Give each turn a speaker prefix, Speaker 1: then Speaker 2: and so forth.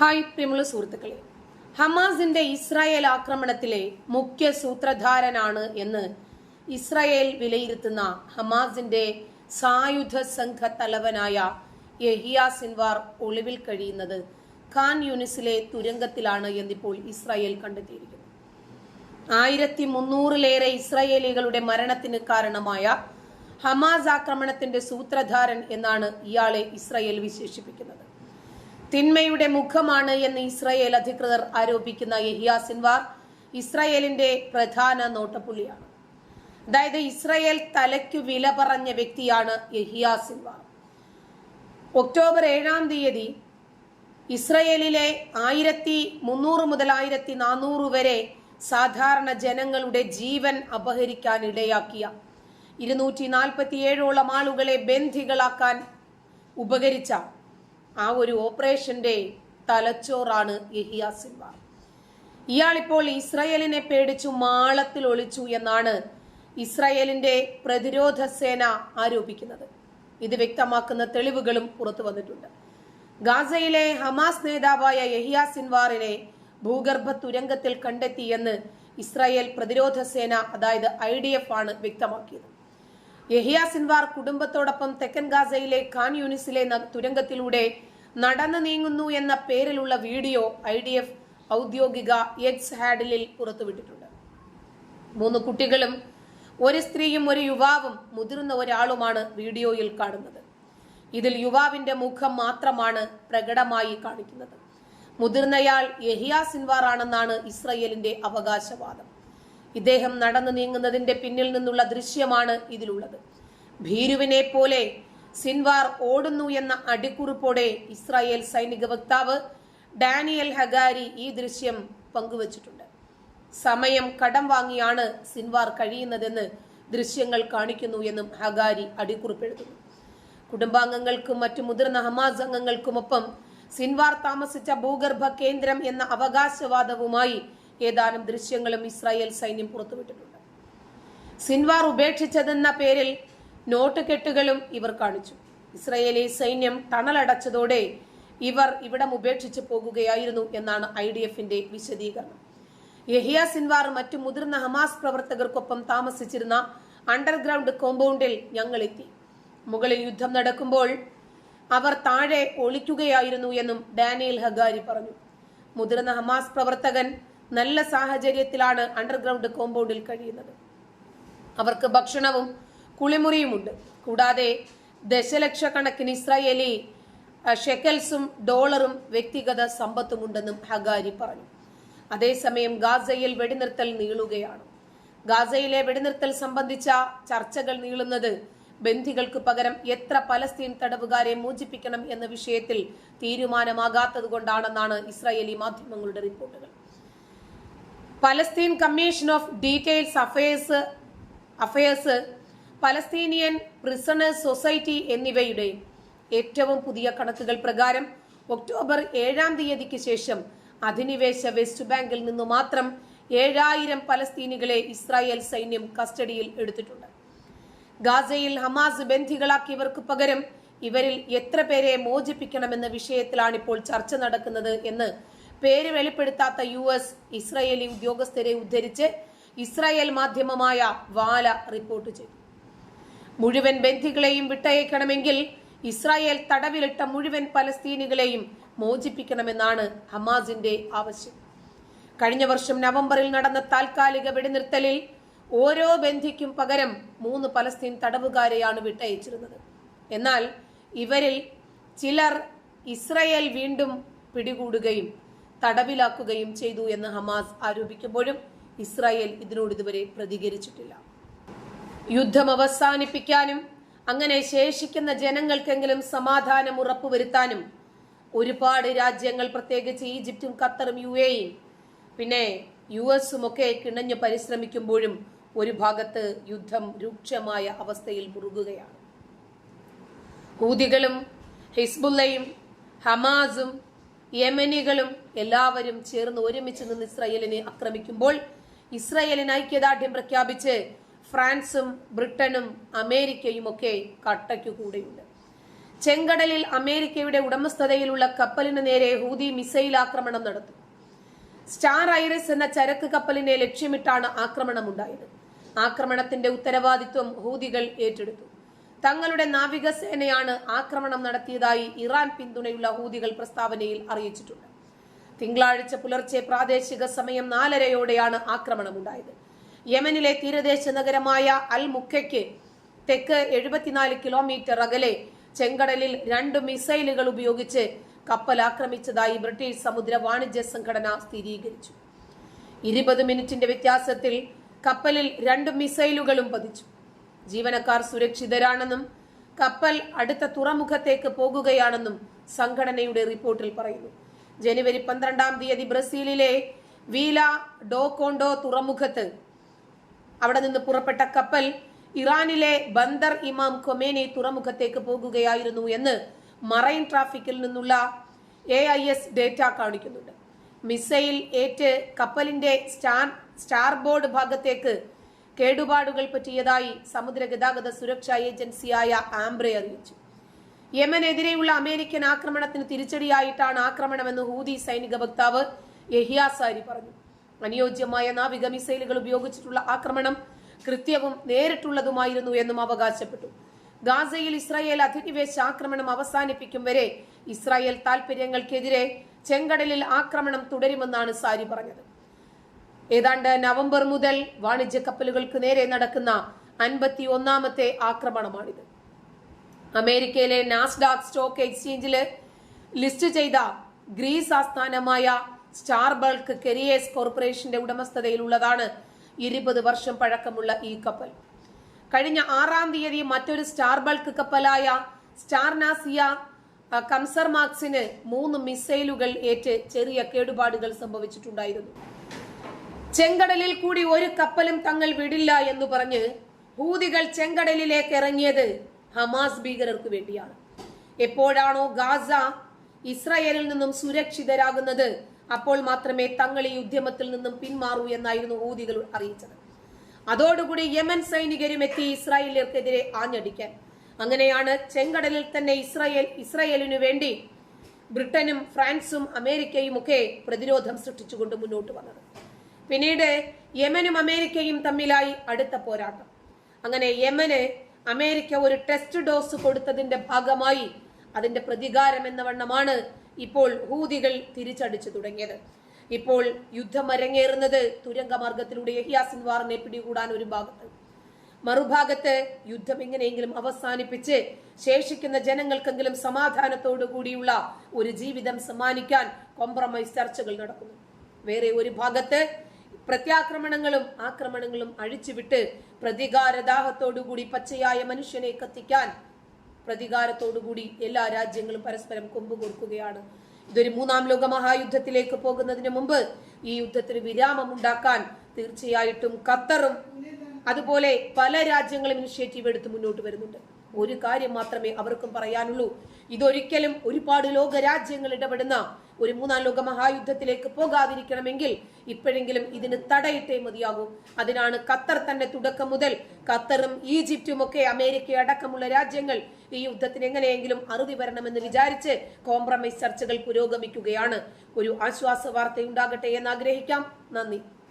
Speaker 1: Hi പ്രിയമുള്ള സുഹൃത്തുക്കളെ. ഹമാസിന്റെ ഇസ്രായേൽ ആക്രമണത്തിലെ മുഖ്യ സൂത്രധാരനാണ് എന്ന് ഇസ്രായേൽ വിലയിരുത്തുന്ന ഹമാസിന്റെ സായുധ സംഘ തലവനായ യഹിയ സിൻവാർ ഒളിവിൽ കഴിയുന്നത് ഖാൻ യൂണിസിലെ തുരങ്കത്തിലാണ് എന്നിപ്പോൾ ഇസ്രായേൽ കണ്ടെത്തിയിരിക്കുന്നു ആയിരത്തി മുന്നൂറിലേറെ ഇസ്രായേലികളുടെ മരണത്തിന് കാരണമായ ഹമാസ് ആക്രമണത്തിന്റെ സൂത്രധാരൻ എന്നാണ് ഇയാളെ ഇസ്രായേൽ വിശേഷിപ്പിക്കുന്നത്. തിന്മയുടെ മുഖമാണ് എന്ന് ഇസ്രായേൽ അധികൃതർ ആരോപിക്കുന്ന യഹിയ സിൻവാർ ഇസ്രായേലിന്റെ പ്രധാന നോട്ടപ്പുള്ളിയാണ്. അതായത് ഇസ്രായേൽ തലയ്ക്കു വില പറഞ്ഞ വ്യക്തിയാണ് യഹിയ സിൻവാർ. ഒക്ടോബർ ഏഴാം തീയതി ഇസ്രയേലിലെ ആയിരത്തി മുന്നൂറ് മുതൽ ആയിരത്തി നാനൂറ് വരെ സാധാരണ ജനങ്ങളുടെ ജീവൻ അപഹരിക്കാൻ ഇടയാക്കിയ ഇരുന്നൂറ്റി നാൽപ്പത്തിയേഴോളം ആളുകളെ ബന്ധികളാക്കാൻ ഉപകരിച്ച ആ ഒരു ഓപ്പറേഷന്റെ തലച്ചോറാണ് യഹിയ സിൽവ. ഇയാളിപ്പോൾ ഇസ്രയേലിനെ പേടിച്ചു മാളത്തിൽ ഒളിച്ചു എന്നാണ് ഇസ്രയേലിന്റെ പ്രതിരോധ സേന ആരോപിക്കുന്നത്. ഇത് വ്യക്തമാക്കുന്ന തെളിവുകളും പുറത്തു വന്നിട്ടുണ്ട്. ഗാസയിലെ ഹമാസ് നേതാവായ യഹിയ സിൻവാറിനെ ഭൂഗർഭ തുരങ്കത്തിൽ കണ്ടെത്തിയെന്ന് ഇസ്രായേൽ പ്രതിരോധ സേന അതായത് ഐ ഡി എഫ് ആണ് വ്യക്തമാക്കിയത്. യഹിയ സിൻവാർ കുടുംബത്തോടൊപ്പം തെക്കൻ ഗാസയിലെ ഖാൻ യൂണിസിലെ തുരങ്കത്തിലൂടെ നടന്നു നീങ്ങുന്നു എന്ന പേരിലുള്ള വീഡിയോ ഐ ഡി എഫ് ഔദ്യോഗിക എക്സ് ഹാഡിലിൽ പുറത്തുവിട്ടിട്ടുണ്ട്. മൂന്ന് കുട്ടികളും ഒരു സ്ത്രീയും ഒരു യുവാവും മുതിർന്ന ഒരാളുമാണ് വീഡിയോയിൽ കാണുന്നത്. ഇതിൽ യുവാവിന്റെ മുഖം മാത്രമാണ് പ്രകടമായി കാണിക്കുന്നത്. മുതിർന്നയാൾ യഹിയ സിൻവാർ ആണെന്നാണ് ഇസ്രയേലിന്റെ അവകാശവാദം. ഇദ്ദേഹം നടന്നു നീങ്ങുന്നതിന്റെ പിന്നിൽ നിന്നുള്ള ദൃശ്യമാണ് ഇതിലുള്ളത്. ഭീരുവിനെ പോലെ സിൻവാർ ഓടുന്നു എന്ന അടിക്കുറിപ്പോടെ ഇസ്രായേൽ സൈനിക വക്താവ് ഡാനിയൽ ഹഗാരി ഈ ദൃശ്യം പങ്കുവച്ചിട്ടുണ്ട്. സമയം കടം വാങ്ങിയാണ് സിൻവാർ കഴിയുന്നതെന്ന് ദൃശ്യങ്ങൾ കാണിക്കുന്നു എന്നും ഹഗാരി അടിക്കുറിപ്പെഴുതുന്നു. കുടുംബാംഗങ്ങൾക്കും മറ്റു മുതിർന്ന ഹമാസ് അംഗങ്ങൾക്കുമൊപ്പം സിൻവാർ താമസിച്ച ഭൂഗർഭ കേന്ദ്രം എന്ന അവകാശവാദവുമായി ഏതാനും ദൃശ്യങ്ങളും ഇസ്രായേൽ സൈന്യം പുറത്തുവിട്ടിട്ടുണ്ട്. സിൻവാർ ഉപേക്ഷിച്ചതെന്ന പേരിൽ നോട്ട് കെട്ടുകളും ഇവർ കാണിച്ചു. ഇസ്രയേലി സൈന്യം തണലടച്ചതോടെ ഇവർ ഇവിടം ഉപേക്ഷിച്ച് പോകുകയായിരുന്നു എന്നാണ് ഐ ഡി എഫിന്റെ വിശദീകരണം. യഹിയ സിൻവാർ മറ്റു മുതിർന്ന ഹമാസ് പ്രവർത്തകർക്കൊപ്പം താമസിച്ചിരുന്ന അണ്ടർഗ്രൗണ്ട് കോമ്പൗണ്ടിൽ ഞങ്ങൾ എത്തി മുകളിൽ യുദ്ധം നടക്കുമ്പോൾ അവർ താഴെ ഒളിക്കുകയായിരുന്നു എന്നും ഡാനിയൽ ഹഗാരി പറഞ്ഞു. മുതിർന്ന ഹമാസ് പ്രവർത്തകൻ നല്ല സാഹചര്യത്തിലാണ് അണ്ടർഗ്രൗണ്ട് കോമ്പൗണ്ടിൽ കഴിയുന്നത്. അവർക്ക് ഭക്ഷണവും കുളിമുറിയുമുണ്ട്. കൂടാതെ ദശലക്ഷക്കണക്കിന് ഇസ്രായേലി ഷെക്കൽസും ഡോളറും വ്യക്തിഗത സമ്പത്തുമുണ്ടെന്നും ഹഗാരി പറഞ്ഞു. അതേസമയം ഗാസയിൽ വെടിനിർത്തൽ നീളുകയാണ്. ഗാസയിലെ വെടിനിർത്തൽ സംബന്ധിച്ച ചർച്ചകൾ നീളുന്നത് ബന്ധികൾക്ക് പകരം എത്ര പലസ്തീൻ തടവുകാരെ മോചിപ്പിക്കണം എന്ന വിഷയത്തിൽ തീരുമാനമാകാത്തത് കൊണ്ടാണെന്നാണ് ഇസ്രായേലി മാധ്യമങ്ങളുടെ റിപ്പോർട്ടുകൾ. Palestine commission of details affairs affairs Palestinian prisoners society എന്നിവയുടെ ഏറ്റവും പുതിയ കണക്കുകൾ പ്രകാരം ഒക്ടോബർ ഏഴാം തീയതിക്ക് ശേഷം അധിനിവേശ വെസ്റ്റ് ബാങ്കിൽ നിന്ന് മാത്രം ഏഴായിരം പലസ്തീനികളെ ഇസ്രായേൽ സൈന്യം കസ്റ്റഡിയിൽ എടുത്തിട്ടുണ്ട്. ഗാസയിൽ ഹമാസ് ബന്ധികളാക്കിയവർക്ക് പകരം ഇവരിൽ എത്ര പേരെ മോചിപ്പിക്കണമെന്ന വിഷയത്തിലാണ് ഇപ്പോൾ ചർച്ച നടക്കുന്നത് എന്ന് പേര് വെളിപ്പെടുത്താത്ത യു എസ് ഇസ്രായേലി ഉദ്യോഗസ്ഥരെ ഉദ്ധരിച്ച് ഇസ്രായേൽ മാധ്യമമായ വാല റിപ്പോർട്ട് ചെയ്തു. മുഴുവൻ ബന്ധികളെയും വിട്ടയക്കണമെങ്കിൽ ഇസ്രായേൽ തടവിലിട്ട മുഴുവൻ പലസ്തീനികളെയും മോചിപ്പിക്കണമെന്നാണ് ഹമാസിന്റെ ആവശ്യം. കഴിഞ്ഞ വർഷം നവംബറിൽ നടന്ന താൽക്കാലിക വെടിനിർത്തലിൽ ഓരോ ബന്ധിക്കും പകരം മൂന്ന് പലസ്തീൻ തടവുകാരെയാണ് വിട്ടയച്ചിരുന്നത്. എന്നാൽ ഇവരിൽ ചിലർ ഇസ്രയേൽ വീണ്ടും പിടികൂടുകയും തടവിലാക്കുകയും ചെയ്തു എന്ന് ഹമാസ് ആരോപിക്കുമ്പോഴും ഇസ്രായേൽ ഇതിനോട് ഇതുവരെ പ്രതികരിച്ചിട്ടില്ല. യുദ്ധം അവസാനിപ്പിക്കാനും അങ്ങനെ ശേഷിക്കുന്ന ജനങ്ങൾക്കെങ്കിലും സമാധാനം ഉറപ്പുവരുത്താനും ഒരുപാട് രാജ്യങ്ങൾ പ്രത്യേകിച്ച് ഈജിപ്തും ഖത്തറും യു എയും പിന്നെ യു എസും ഒക്കെ കിണഞ്ഞു പരിശ്രമിക്കുമ്പോഴും ഒരു ഭാഗത്ത് യുദ്ധം രൂക്ഷമായ അവസ്ഥയിൽ മുറുകുകയാണ്. ഹൂതികളും ഹിസ്ബുല്ലയും ഹമാസും യമനികളും എല്ലാവരും ചേർന്ന് ഒരുമിച്ച് നിന്ന് ഇസ്രയേലിനെ ആക്രമിക്കുമ്പോൾ ഇസ്രയേലിന് ഐക്യദാർഢ്യം പ്രഖ്യാപിച്ച് ഫ്രാൻസും ബ്രിട്ടനും അമേരിക്കയും ഒക്കെ കട്ടയ്ക്കു കൂടെയുണ്ട്. ചെങ്കടലിൽ അമേരിക്കയുടെ ഉടമസ്ഥതയിലുള്ള കപ്പലിന് നേരെ ഹൂതി മിസൈൽ ആക്രമണം നടത്തി. സ്റ്റാർ ഐറിസ് എന്ന ചരക്ക് കപ്പലിനെ ലക്ഷ്യമിട്ടാണ് ആക്രമണം ഉണ്ടായത് ആക്രമണത്തിന്റെ ഉത്തരവാദിത്വം ഹൂതികൾ ഏറ്റെടുത്തു. തങ്ങളുടെ നാവികസേനയാണ് ആക്രമണം നടത്തിയതായി ഇറാൻ പിന്തുണയുള്ള ഹൂതികൾ പ്രസ്താവനയിൽ അറിയിച്ചിട്ടുണ്ട്. തിങ്കളാഴ്ച പുലർച്ചെ പ്രാദേശിക സമയം നാലരയോടെയാണ് ആക്രമണം ഉണ്ടായത് യമനിലെ തീരദേശ നഗരമായ അൽ മുഖയ്ക്ക് തെക്ക് എഴുപത്തിനാല് കിലോമീറ്റർ അകലെ ചെങ്കടലിൽ രണ്ട് മിസൈലുകൾ ഉപയോഗിച്ച് കപ്പൽ ആക്രമിച്ചതായി ബ്രിട്ടീഷ് സമുദ്ര വാണിജ്യ സംഘടന സ്ഥിരീകരിച്ചു. ഇരുപത് മിനിറ്റിന്റെ വ്യത്യാസത്തിൽ കപ്പലിൽ രണ്ട് മിസൈലുകളും പതിച്ചു. ജീവനക്കാർ സുരക്ഷിതരാണെന്നും കപ്പൽ അടുത്ത തുറമുഖത്തേക്ക് പോകുകയാണെന്നും സംഘടനയുടെ റിപ്പോർട്ടിൽ പറയുന്നു. ജനുവരി പന്ത്രണ്ടാം തീയതി ബ്രസീലിലെ വീല ഡോകോണ്ടോ തുറമുഖത്ത് അവിടെ നിന്ന് പുറപ്പെട്ട കപ്പൽ ഇറാനിലെ ബന്ദർ ഇമാം കൊമേനെ തുറമുഖത്തേക്ക് പോകുകയായിരുന്നു എന്ന് മറൈൻ ട്രാഫിക്കിൽ നിന്നുള്ള എ ഐ എസ് ഡേറ്റ കാണിക്കുന്നുണ്ട്. മിസൈൽ ഏറ്റ് കപ്പലിന്റെ സ്റ്റാർ സ്റ്റാർബോർഡ് ഭാഗത്തേക്ക് കേടുപാടുകൾ പറ്റിയതായി സമുദ്ര ഗതാഗത സുരക്ഷാ ഏജൻസിയായ ആംബ്രെ അറിയിച്ചു. യമനെതിരെയുള്ള അമേരിക്കൻ ആക്രമണത്തിന് തിരിച്ചടിയായിട്ടാണ് ആക്രമണമെന്ന് ഹൂതി സൈനിക വക്താവ് യഹിയാസാരി പറഞ്ഞു. അനുയോജ്യമായ നാവിക മിസൈലുകൾ ഉപയോഗിച്ചിട്ടുള്ള ആക്രമണം കൃത്യവും നേരിട്ടുള്ളതുമായിരുന്നു എന്നും അവകാശപ്പെട്ടു. ഗാസയിൽ ഇസ്രായേൽ അധിനിവേശ ആക്രമണം അവസാനിപ്പിക്കും വരെ ഇസ്രായേൽ താൽപര്യങ്ങൾക്കെതിരെ ചെങ്കടലിൽ ആക്രമണം തുടരുമെന്നാണ് സാരി പറഞ്ഞത്. ഏതാണ്ട് നവംബർ മുതൽ വാണിജ്യ കപ്പലുകൾക്ക് നേരെ നടക്കുന്ന അൻപത്തി ഒന്നാമത്തെ ആക്രമണമാണിത്. അമേരിക്കയിലെ നാസ്ഡാക് സ്റ്റോക്ക് എക്സ്ചേഞ്ചിൽ ലിസ്റ്റ് ചെയ്ത ഗ്രീസ് ആസ്ഥാനമായ സ്റ്റാർ ബൾക്ക് കെരിയേഴ്സ് കോർപ്പറേഷന്റെ ഉടമസ്ഥതയിലുള്ളതാണ് ഇരുപത് വർഷം പഴക്കമുള്ള ഈ കപ്പൽ. കഴിഞ്ഞ ആറാം തീയതി മറ്റൊരു സ്റ്റാർ ബൾക്ക് കപ്പലായ സ്റ്റാർനാസിയ കംസർ മാർക്സിന് മൂന്ന് മിസൈലുകൾ ഏറ്റ് ചെറിയ കേടുപാടുകൾ സംഭവിച്ചിട്ടുണ്ടായിരുന്നു. ചെങ്കടലിൽ കൂടി ഒരു കപ്പലും തങ്ങൾ വിടില്ല എന്ന് പറഞ്ഞ് ഹൂതികൾ ചെങ്കടലിലേക്ക് ഇറങ്ങിയത് ഹമാസ് ഭീകരർക്ക് വേണ്ടിയാണ്. എപ്പോഴാണോ ഗാസ ഇസ്രയേലിൽ നിന്നും സുരക്ഷിതരാകുന്നത് അപ്പോൾ മാത്രമേ തങ്ങൾ ഈ ഉദ്യമത്തിൽ നിന്നും പിന്മാറൂ എന്നായിരുന്നു ഊതികൾ അറിയിച്ചത്. അതോടുകൂടി യമൻ സൈനികരും എത്തി ഇസ്രായേലിയർക്കെതിരെ ആഞ്ഞടിക്കാൻ. അങ്ങനെയാണ് ചെങ്കടലിൽ തന്നെ ഇസ്രായേൽ ഇസ്രായേലിനു വേണ്ടി ബ്രിട്ടനും ഫ്രാൻസും അമേരിക്കയും ഒക്കെ പ്രതിരോധം സൃഷ്ടിച്ചുകൊണ്ട് മുന്നോട്ട് വന്നത്. പിന്നീട് യമനും അമേരിക്കയും തമ്മിലായി അടുത്ത പോരാട്ടം. അങ്ങനെ യമന് അമേരിക്ക ഒരു ടെസ്റ്റ് ഡോസ് കൊടുത്തതിന്റെ ഭാഗമായി അതിന്റെ പ്രതികാരം എന്ന വണ്ണമാണ് ഇപ്പോൾ ഹൂതികൾ തിരിച്ചടിച്ചു തുടങ്ങിയത്. ഇപ്പോൾ യുദ്ധം അരങ്ങേറുന്നത് തുരങ്കമാർഗത്തിലൂടെ യഹിയാസിൻ വാറിനെ പിടികൂടാൻ ഒരു ഭാഗത്ത്. മറുഭാഗത്ത് യുദ്ധം എങ്ങനെയെങ്കിലും അവസാനിപ്പിച്ച് ശേഷിക്കുന്ന ജനങ്ങൾക്കെങ്കിലും സമാധാനത്തോടു കൂടിയുള്ള ഒരു ജീവിതം സമ്മാനിക്കാൻ കോംപ്രമൈസ് ചർച്ചകൾ നടക്കുന്നു. വേറെ ഒരു ഭാഗത്ത് പ്രത്യാക്രമണങ്ങളും ആക്രമണങ്ങളും അഴിച്ചുവിട്ട് പ്രതികാരദാഹത്തോടുകൂടി പച്ചയായ മനുഷ്യനെ കത്തിക്കാൻ പ്രതികാരത്തോടുകൂടി എല്ലാ രാജ്യങ്ങളും പരസ്പരം കൊമ്പുകൊടുക്കുകയാണ് ഇതൊരു മൂന്നാം ലോക മഹായുദ്ധത്തിലേക്ക് പോകുന്നതിന് മുമ്പ് ഈ യുദ്ധത്തിന് വിരാമമുണ്ടാക്കാൻ തീർച്ചയായിട്ടും ഖത്തറും അതുപോലെ പല രാജ്യങ്ങളും ഇനിഷ്യേറ്റീവ് എടുത്ത് മുന്നോട്ട് വരുന്നുണ്ട്. ഒരു കാര്യം മാത്രമേ അവർക്കും പറയാനുള്ളൂ. ഇതൊരിക്കലും ഒരുപാട് ലോക രാജ്യങ്ങൾ ഇടപെടുന്ന ഒരു മൂന്നാം ലോക മഹായുദ്ധത്തിലേക്ക് പോകാതിരിക്കണമെങ്കിൽ ഇപ്പോഴെങ്കിലും ഇതിന് തടയിട്ടേ മതിയാകൂ. അതിനാണ് ഖത്തർ തന്നെ തുടക്കം മുതൽ ഖത്തറും ഈജിപ്തും ഒക്കെ അമേരിക്ക അടക്കമുള്ള രാജ്യങ്ങൾ ഈ യുദ്ധത്തിന് എങ്ങനെയെങ്കിലും അറുതി വരണമെന്ന് വിചാരിച്ച് കോംപ്രമൈസ് ചർച്ചകൾ പുരോഗമിക്കുകയാണ്. ഒരു ആശ്വാസ വാർത്തയുണ്ടാകട്ടെ എന്ന് ആഗ്രഹിക്കാം. നന്ദി.